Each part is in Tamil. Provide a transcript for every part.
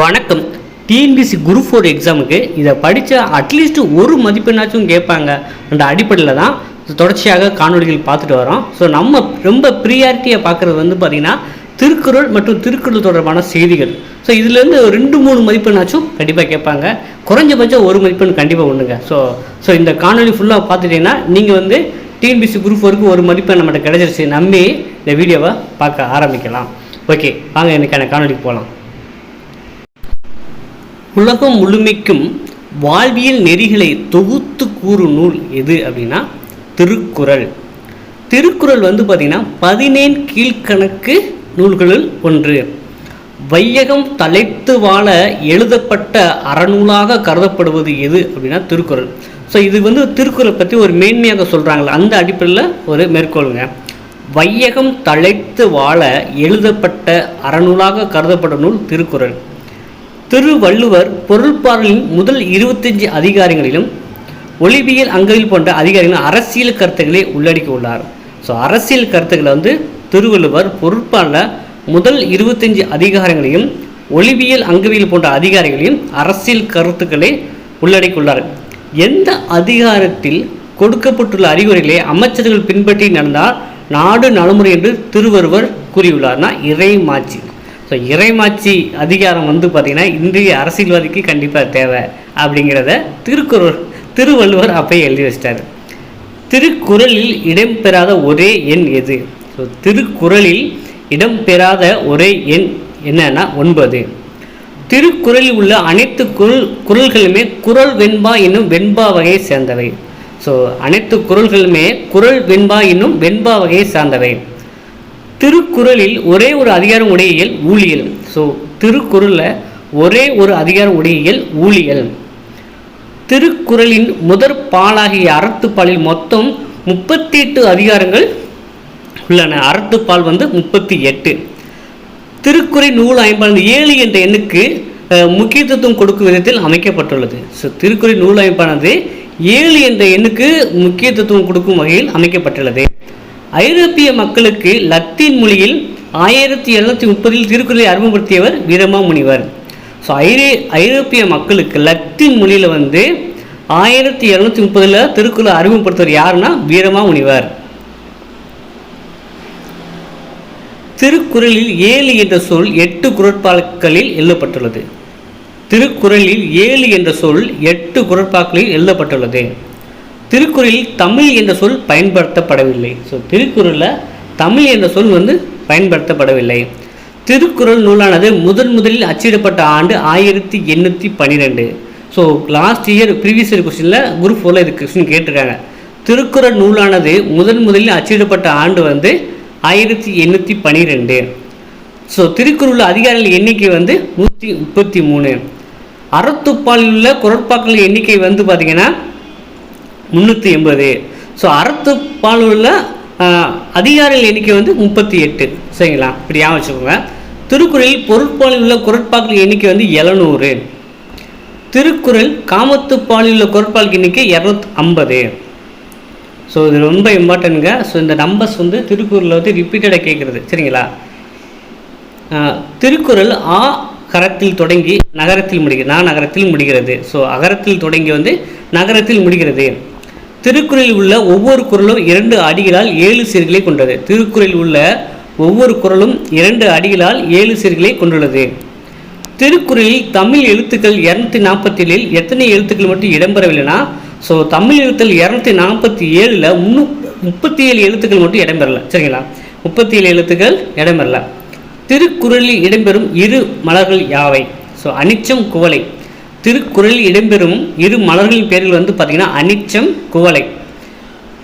வணக்கம். டிஎன்பிசி குரூப் ஃபோர் எக்ஸாமுக்கு இதை படித்த அட்லீஸ்ட் ஒரு மதிப்பெண்ணாச்சும் கேட்பாங்க. அந்த அடிப்படையில் தான் தொடர்ச்சியாக காணொளிகள் பார்த்துட்டு வரோம். ஸோ நம்ம ரொம்ப ப்ரியாரிட்டியாக பார்க்குறது வந்து பார்த்திங்கன்னா திருக்குறள் மற்றும் திருக்குறள் தொடர்பான செய்திகள். ஸோ இதுலேருந்து ஒரு ரெண்டு மூணு மதிப்பெண்ணாச்சும் கண்டிப்பாக கேட்பாங்க. குறைஞ்சபட்சம் ஒரு மதிப்பெண் கண்டிப்பாக ஒன்றுங்க ஸோ ஸோ இந்த காணொளி ஃபுல்லாக பார்த்துட்டிங்கன்னா நீங்கள் வந்து டிஎன்பிசி குரூப் ஃபோருக்கு ஒரு மதிப்பெண் நம்மகிட்ட கிடைச்சிருச்சு. நம்பி இந்த வீடியோவை பார்க்க ஆரம்பிக்கலாம். ஓகே வாங்க எனக்கான காணொளிக்கு போகலாம் உலகம் முழுமைக்கும் வாழ்வியல் நெறிகளை தொகுத்து கூறும் நூல் எது அப்படின்னா திருக்குறள். திருக்குறள் வந்து பார்த்திங்கன்னா பதினேழு கீழ்கணக்கு நூல்களுள் ஒன்று. வையகம் தலைத்து வாழ எழுதப்பட்ட அறநூலாக கருதப்படுவது எது அப்படின்னா திருக்குறள். ஸோ இது வந்து திருக்குறள் பற்றி ஒரு மேன்மையாக சொல்கிறாங்களே அந்த அடிப்படையில் ஒரு மேற்கோளுங்க. வையகம் தழைத்து வாழ எழுதப்பட்ட அறநூலாக கருதப்படும் நூல் திருக்குறள். திருவள்ளுவர் பொருள்பாடலின் முதல் இருபத்தஞ்சு அதிகாரங்களிலும் ஒளிவியல் அங்கவில் போன்ற அதிகாரங்களும் அரசியல் கருத்துக்களை உள்ளடக்கியுள்ளார் ஸோ அரசியல் கருத்துக்களை வந்து திருவள்ளுவர் பொருட்பாடல முதல் இருபத்தஞ்சு அதிகாரங்களையும் ஒளிவியல் அங்கவியல் போன்ற அதிகாரிகளையும் அரசியல் கருத்துக்களை உள்ளடக்கியுள்ளார் எந்த அதிகாரத்தில் கொடுக்கப்பட்டுள்ள அறிகுறிகளை அமைச்சர்கள் பின்பற்றி நடந்தால் நாடு நலமுறை என்று திருவள்ளுவர் கூறியுள்ளார்னா இறைமாட்சி. ஸோ இறைமாட்சி அதிகாரம் வந்து பார்த்திங்கன்னா இன்றைய அரசியல்வாதிக்கு கண்டிப்பாக தேவை அப்படிங்கிறத திருக்குறள் திருவள்ளுவர் அப்பயே எழுதி வச்சிட்டார். திருக்குறளில் இடம்பெறாத ஒரே எண் எது? ஸோ திருக்குறளில் இடம்பெறாத ஒரே எண் என்னன்னா ஒன்பது. திருக்குறளில் உள்ள அனைத்து குரல் குரல்களுமே குரல் வெண்பா என்னும் வெண்பா வகையை சேர்ந்தவை. ஸோ அனைத்து குரல்களுமே குரல் வெண்பா என்னும் வெண்பா வகையை சார்ந்தவை. திருக்குறளில் ஒரே ஒரு அதிகாரம் உடையியல் ஊழியல். ஸோ திருக்குறளில் ஒரே ஒரு அதிகாரம் உடையியல் ஊழியல். திருக்குறளின் முதற் பாலாகிய அறத்துப்பாலில் மொத்தம் முப்பத்தி எட்டு அதிகாரங்கள் உள்ளன. அறத்துப்பால் வந்து முப்பத்தி எட்டு. திருக்குறை நூல் ஐம்பது ஏழு என்ற எண்ணுக்கு முக்கியத்துவம் கொடுக்கும் விதத்தில் அமைக்கப்பட்டுள்ளது. ஸோ திருக்குறை நூல் அமைப்பானது ஏழு என்ற எண்ணுக்கு முக்கியத்துவம் கொடுக்கும் வகையில் அமைக்கப்பட்டுள்ளது. ஐரோப்பிய மக்களுக்கு லத்தீன் மொழியில் ஆயிரத்தி எழுநூற்றி முப்பதில் திருக்குறளை அறிமுகப்படுத்தியவர் வீரமாமுனிவர் ஸோ ஐரே ஐரோப்பிய மக்களுக்கு லத்தீன் மொழியில் வந்து ஆயிரத்தி எழுநூற்றி முப்பதில் திருக்குறளை அறிமுகப்படுத்துவர் யாருன்னா வீரமாமுனிவர் திருக்குறளில் ஏழு என்ற சொல் எட்டு குரட்பாக்களில் எழுதப்பட்டுள்ளது. திருக்குறளில் ஏழு என்ற சொல் எட்டு குரட்பாக்களில் எழுதப்பட்டுள்ளது. திருக்குறளில் தமிழ் என்ற சொல் பயன்படுத்தப்படவில்லை. ஸோ திருக்குறளில் தமிழ் என்ற சொல் வந்து பயன்படுத்தப்படவில்லை. திருக்குறள் நூலானது முதன் முதலில் அச்சிடப்பட்ட ஆண்டு ஆயிரத்தி எண்ணூற்றி பன்னிரெண்டு so last year previous year கொஸ்டினில் குரூப் ஃபோரில் இது கொஸ்டின் கேட்டிருக்காங்க. திருக்குறள் நூலானது முதன் முதலில் அச்சிடப்பட்ட ஆண்டு வந்து ஆயிரத்தி எண்ணூற்றி பன்னிரெண்டு ஸோ திருக்குறள் அதிகாரிகள் எண்ணிக்கை வந்து நூற்றி முப்பத்தி மூணு. அறத்துப்பாலில் உள்ள குரட்பாக்கள் எண்ணிக்கை வந்து பார்த்திங்கன்னா முந்நூற்றி எண்பது. ஸோ அறத்துப்பால் உள்ள அதிகாரிகள் எண்ணிக்கை வந்து முப்பத்தி எட்டு. சரிங்களா? இப்படி ஞாபகம் வச்சுக்கோங்க. திருக்குறளில் பொருட்பாலில் உள்ள குரட்பாக்கள் எண்ணிக்கை வந்து எழுநூறு. திருக்குறள் காமத்துப்பாலில் உள்ள குரட்பால் எண்ணிக்கை இரநூத்தி ஐம்பது ஸோ இது ரொம்ப இம்பார்ட்டன்ங்க ஸோ இந்த நம்பர்ஸ் வந்து திருக்குறளில் வந்து ரிப்பீட்டடாக கேட்குறது சரிங்களா? திருக்குறள் ஆ கரத்தில் தொடங்கி நகரத்தில் முடிகிறது. நான் நகரத்தில் முடிகிறது. ஸோ அகரத்தில் தொடங்கி வந்து நகரத்தில் முடிகிறது. திருக்குறளில் உள்ள ஒவ்வொரு குறளும் இரண்டு அடிகளால் ஏழு சீர்களை கொண்டது. திருக்குறளில் உள்ள ஒவ்வொரு குறளும் இரண்டு அடிகளால் ஏழு சீர்களை கொண்டுள்ளது. திருக்குறளில் தமிழ் எழுத்துக்கள் இரநூத்தி நாற்பத்தி ஏழில் எத்தனை எழுத்துக்கள் மட்டும் இடம்பெறவில்லைன்னா ஸோ தமிழ் எழுத்துக்கள் இரநூத்தி நாற்பத்தி ஏழில் முன்னூ முப்பத்தி ஏழு எழுத்துக்கள் மட்டும் இடம்பெறல. சரிங்களா? முப்பத்தி ஏழு எழுத்துக்கள் இடம்பெறல. திருக்குறளில் இடம்பெறும் இரு மலர்கள் யாவை? ஸோ அனிச்சம் குவலை திருக்குறளில் இடம்பெறும் இரு மலர்களின் பேர்கள் வந்து பார்த்திங்கன்னா அனிச்சம் குவளை.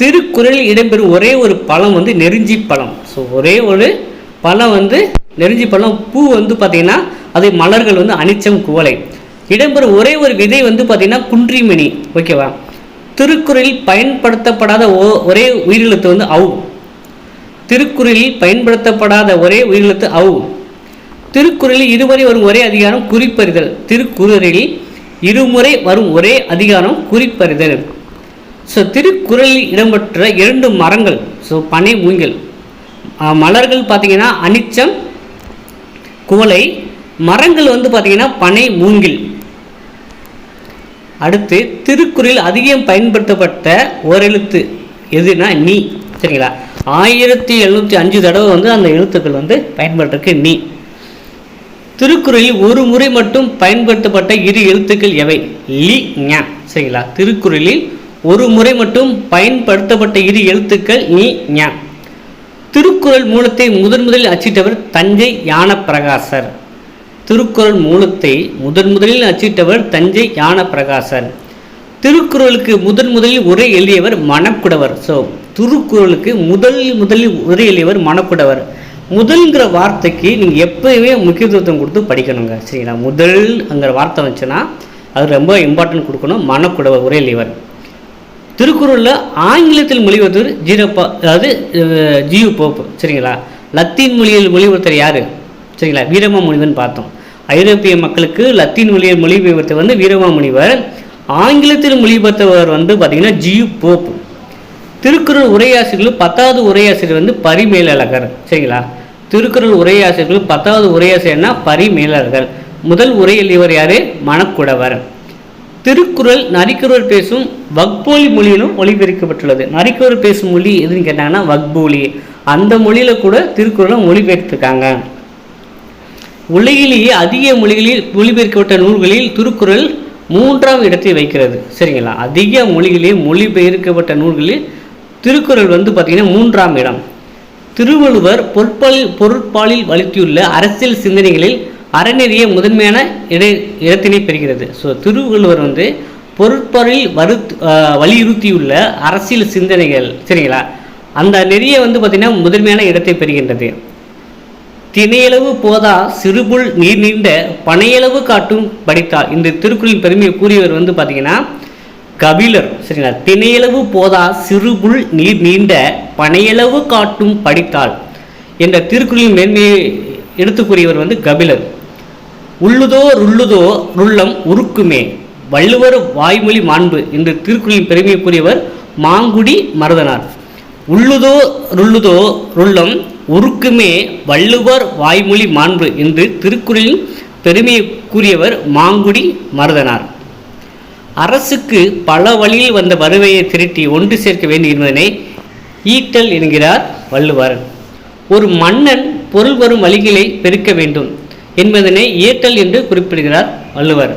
திருக்குறளில் இடம்பெறும் ஒரே ஒரு பழம் வந்து நெருஞ்சி பழம். ஸோ ஒரே ஒரு பழம் வந்து நெருஞ்சி பழம். பூ வந்து பார்த்திங்கன்னா அது மலர்கள் வந்து அனிச்சம் குவளை. இடம்பெறும் ஒரே ஒரு விதை வந்து பார்த்திங்கன்னா குன்றிமணி. ஓகேவா திருக்குறளில் பயன்படுத்தப்படாத ஓ ஒரே உயிரிழத்து வந்து அவு திருக்குறளில் பயன்படுத்தப்படாத ஒரே உயிரிழத்து அவு திருக்குறளில் இதுவரை வரும் ஒரே அதிகாரம் குறிப்பறிதல். திருக்குறளில் இருமுறை வரும் ஒரே அதிகாரம் குறிப்பறிதல். ஸோ திருக்குறளில் இடம்பெற்ற இரண்டு மரங்கள் ஸோ பனை மூங்கில். மலர்கள் பார்த்திங்கன்னா அனிச்சம் குவளை மரங்கள் வந்து பார்த்தீங்கன்னா பனை மூங்கில். அடுத்து திருக்குறள் அதிகம் பயன்படுத்தப்பட்ட ஓரெழுத்து எதுனா நீ சரிங்களா? ஆயிரத்தி எழுநூற்றி அஞ்சு தடவை வந்து அந்த எழுத்துக்கள் வந்து பயன்படுறதுக்கு நீ. திருக்குறளில் ஒரு முறை மட்டும் பயன்படுத்தப்பட்ட இரு எழுத்துக்கள் எவை? லி ஞ. சரிங்களா? திருக்குறளில் ஒரு முறை மட்டும் பயன்படுத்தப்பட்ட இரு எழுத்துக்கள் நீ ஞ. திருக்குறள் மூலத்தை முதன் முதலில் அச்சிட்டவர் தஞ்சை ஞானப்பிரகாசர். திருக்குறள் மூலத்தை முதன் முதலில் அச்சிட்டவர் தஞ்சை ஞானப்பிரகாசர். திருக்குறளுக்கு முதன் முதலில் உரை எழுதியவர் மணக்குடவர். ஸோ திருக்குறளுக்கு முதல் முதலில் உரை எழுதியவர் மணக்குடவர். முதல்ங்கிற வார்த்தைக்கு நீங்கள் எப்பயுமே முக்கியத்துவம் கொடுத்து படிக்கணுங்க. சரிங்களா? முதல்ங்கிற வார்த்தை வந்துச்சுன்னா அது ரொம்ப இம்பார்ட்டன்ட் கொடுக்கணும். மனக்குடவ ஒரே எழுதியவர் திருக்குறளில் ஆங்கிலத்தில் மொழிபெயர்த்தவர் ஜீரப்பா அதாவது ஜியு போப்பு. சரிங்களா? லத்தீன் மொழியில் மொழிபெயர்த்தவர் யார்? சரிங்களா? வீரமா முனிவன் பார்த்தோம். ஐரோப்பிய மக்களுக்கு லத்தீன் மொழியில் மொழிபெயர்த்தவர் வந்து வீரமா முனிவர் ஆங்கிலத்தில் மொழிபெயர்த்தவர் வந்து பார்த்திங்கன்னா ஜியு போப் திருக்குறள் உரையாசிரியர்கள் பத்தாவது உரையாசிரியர் வந்து பரிமேலழகர். சரிங்களா? திருக்குறள் உரையாசிரியர்கள் பத்தாவது உரையாசிரியர்னா பரிமேலர்கள். முதல் உரையில் இவர் யார்? மணக்குடவர். திருக்குறள் நரிக்குறள் பேசும் வக்போலி மொழியிலும் மொழிபெயர்க்கப்பட்டுள்ளது. நரிக்குறள் பேசும் மொழி எதுன்னு கேட்டாங்கன்னா வக்போலி. அந்த மொழியில் கூட திருக்குறளை மொழிபெயர்த்திருக்காங்க. உலகிலேயே அதிக மொழிகளில் மொழிபெயர்க்கப்பட்ட நூல்களில் திருக்குறள் மூன்றாம் இடத்தை வைக்கிறது. சரிங்களா? அதிக மொழிகளில் மொழிபெயர்க்கப்பட்ட நூல்களில் திருக்குறள் வந்து பார்த்திங்கன்னா மூன்றாம் இடம். திருவள்ளுவர் பொற்பாலில் பொருட்பாலில் வலித்துள்ள அரசியல் சிந்தனைகளில் அறநெறிய முதன்மையான இட இடத்தினை பெறுகிறது. ஸோ திருவள்ளுவர் வந்து பொருட்பாலில் வரு வலியுறுத்தியுள்ள அரசியல் சிந்தனைகள் சரிங்களா? அந்த நெறிய வந்து பார்த்திங்கன்னா முதன்மையான இடத்தை பெறுகின்றது. தினையளவு போதா சிறுபுல் நீர் நீண்ட பனையளவு காட்டும் படித்தால் இந்த திருக்குறளின் பெருமையை கூறியவர் வந்து பார்த்தீங்கன்னா கபிலர் சரிங்களா? தினையளவு போதா சிறுபுல் நீர் நீண்ட பனையளவு காட்டும் படித்தால் என்ற திருக்குறளின் மேன்மையை எடுத்து கூறியவர் வந்து கபிலர். உள்ளுதோ ருள்ளுதோ ருள்ளம் உருக்குமே வள்ளுவர் வாய்மொழி மாண்பு என்று திருக்குறளின் பெருமையை கூறியவர் மாங்குடி மருதனார். உள்ளுதோ ருள்ளுதோ ருள்ளம் உருக்குமே வள்ளுவர் வாய்மொழி மாண்பு என்று திருக்குறளின் பெருமையை கூறியவர் மாங்குடி மருதனார். அரசுக்கு பல வழியில் வந்த வருவையை திரட்டி ஒன்று சேர்க்க வேண்டியிருந்ததனை ஈட்டல் என்கிறார் வள்ளுவர். ஒரு மன்னன் பொருள் வரும் வழிகளை பெருக்க வேண்டும் என்பதனை ஏற்றல் என்று குறிப்பிடுகிறார் வள்ளுவர்.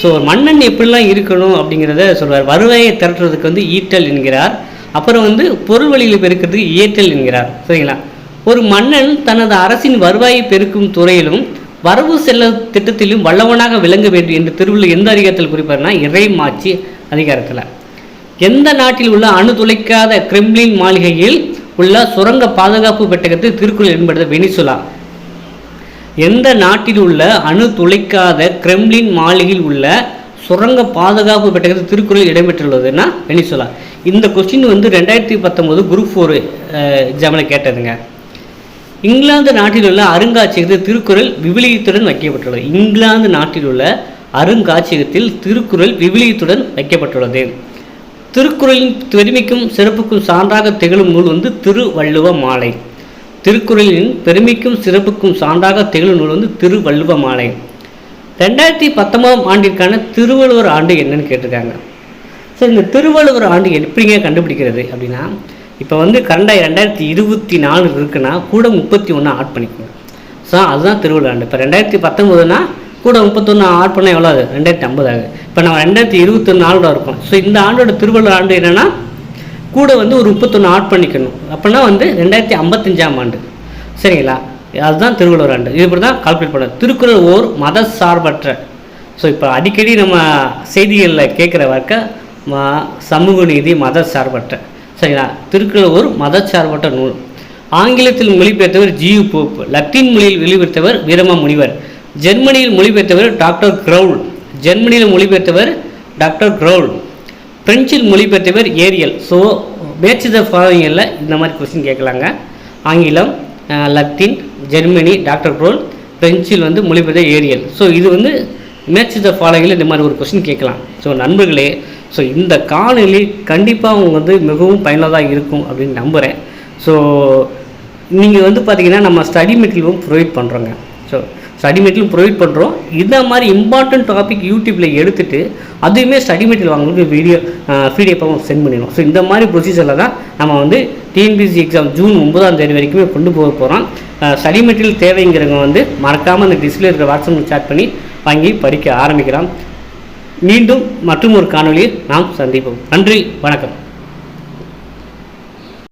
ஸோ ஒரு மன்னன் எப்படிலாம் இருக்கணும் அப்படிங்கிறத சொல்வார். வருவாயை திரட்டுறதுக்கு வந்து ஈட்டல் என்கிறார். அப்புறம் வந்து பொருள் வழிகளை பெருக்கிறதுக்கு ஏற்றல் என்கிறார். சரிங்களா? ஒரு மன்னன் தனது அரசின் வருவாயை பெருக்கும் துறையிலும் வரவு செல்ல திட்டத்திலும் வல்லவனாக விளங்க வேண்டும் என்று திருவள்ளுவர் எந்த அதிகாரத்தில் குறிப்பார்னா இறைமாட்சி அதிகாரத்தில். எந்த நாட்டில் உள்ள அணு துளைக்காத கிரெம்லின் மாளிகையில் உள்ள சுரங்க பாதுகாப்பு பெட்டகத்தில் திருக்குறள் என்பது வெனிசுலா எந்த நாட்டில் உள்ள அணு துளைக்காத கிரெம்லின் மாளிகையில் உள்ள சுரங்க பாதுகாப்பு பெட்டகத்தில் திருக்குறள் இடம்பெற்றுள்ளதுன்னா வெனிசுலா இந்த கொஸ்டின் வந்து ரெண்டாயிரத்தி பத்தொம்போது குரூப் ஃபோர் எக்ஸாமில் கேட்டதுங்க. இங்கிலாந்து நாட்டில் உள்ள அருங்காட்சியகத்தில் திருக்குறள் விவிலியத்துடன் வைக்கப்பட்டுள்ளது. இங்கிலாந்து நாட்டில் உள்ள அருங்காட்சியகத்தில் திருக்குறள் விவிலியத்துடன் வைக்கப்பட்டுள்ளது. திருக்குறளின் பெருமைக்கும் சிறப்புக்கும் சான்றாக திகழும் நூல் வந்து திருவள்ளுவ மாலை. திருக்குறளின் பெருமைக்கும் சிறப்புக்கும் சான்றாக திகழும் நூல் வந்து திருவள்ளுவ மாலை. ரெண்டாயிரத்தி பத்தொன்பதாம் ஆண்டிற்கான திருவள்ளுவர் ஆண்டு என்னன்னு கேட்டிருக்காங்க. சரி இந்த திருவள்ளுவர் ஆண்டு எப்படிங்க கண்டுபிடிக்கிறது அப்படின்னா இப்போ வந்து கரண்டாக ரெண்டாயிரத்தி இருபத்தி நாலு இருக்குன்னா கூட முப்பத்தி ஒன்று ஆட் பண்ணிக்கோங்க. ஸோ அதுதான் திருவிழாண்டு இப்போ ரெண்டாயிரத்தி பத்தொம்போதுனா கூட முப்பத்தொன்று ஆட் பண்ணால் எவ்வளோ ஆகுது? ரெண்டாயிரத்தி ஐம்பது ஆகுது. இப்போ நம்ம ரெண்டாயிரத்தி இருபத்தி நாலோட இருக்கோம். ஸோ இந்த ஆண்டோட திருவள்ளுவர் ஆண்டு என்னென்னா கூட வந்து ஒரு முப்பத்தொன்று ஆட் பண்ணிக்கணும். அப்படின்னா வந்து ரெண்டாயிரத்தி ஐம்பத்தஞ்சாம் ஆண்டு. சரிங்களா? அதுதான் திருவள்ளுவர் ஆண்டு. இது இப்படி தான் கால்குலேட் பண்ண. திருக்குறள் ஓர் மத சார்பற்ற ஸோ இப்போ அடிக்கடி நம்ம செய்திகளில் கேட்குற வர்க்க சமூக நீதி மத சார்பற்ற சரிங்களா திருக்குறள் ஒரு மதச்சார்பற்ற நூல். ஆங்கிலத்தில் மொழிபெயர்த்தவர் ஜியு போப். லத்தீன் மொழியில் வெளிப்படுத்தவர் வீரம முனிவர் ஜெர்மனியில் மொழிபெயர்த்தவர் டாக்டர் க்ரௌல். ஜெர்மனியில் மொழிபெயர்த்தவர் டாக்டர் க்ரௌல். பிரெஞ்சில் மொழிபெயர்த்தவர் ஏரியல். ஸோ மேட்ச் த ஃபாலோயிங்கில் இந்த மாதிரி கொஸ்டின் கேட்கலாங்க. ஆங்கிலம் லத்தீன் ஜெர்மனி டாக்டர் க்ரோல் பிரெஞ்சில் வந்து மொழிபெயர்த்த ஏரியல். ஸோ இது வந்து மேட்ச் த ஃபாலோயிங்கில் இந்த மாதிரி ஒரு கொஸ்டின் கேட்கலாம். ஸோ நண்பர்களே ஸோ இந்த காணொலி கண்டிப்பாக அவங்க வந்து மிகவும் பயனுள்ளதாக இருக்கும் அப்படின்னு நம்புகிறேன் ஸோ நீங்கள் வந்து பார்த்தீங்கன்னா நம்ம ஸ்டடி மெட்டீரியலும் ப்ரொவைட் பண்ணுறோங்க ஸோ ஸ்டடி மெட்டீரியல் ப்ரொவைட் பண்ணுறோம் இந்த மாதிரி இம்பார்ட்டன்ட் டாபிக் யூடியூப்பில் எடுத்துகிட்டு அதுவுமே ஸ்டடி மெட்டீரியல் வாங்குறதுக்கு வீடியோ பிடிஎஃபாகவும் சென்ட் பண்ணிடுவோம். ஸோ இந்த மாதிரி ப்ரொசீஜரில் தான் நம்ம வந்து டிஎன்பிசி எக்ஸாம் ஜூன் ஒன்பதாம் தேதி வரைக்குமே கொண்டு போக போகிறோம் ஸ்டடி மெட்டீரியல் தேவைங்கிறவங்க வந்து மறக்காமல் அந்த டிஸ்பிளே இருக்கிற வாட்ஸ்அப் சேட் பண்ணி வாங்கி படிக்க ஆரம்பிக்கலாம். மீண்டும் மற்றும் ஒரு காணொலியில் நாம் சந்திப்போம். நன்றி வணக்கம்.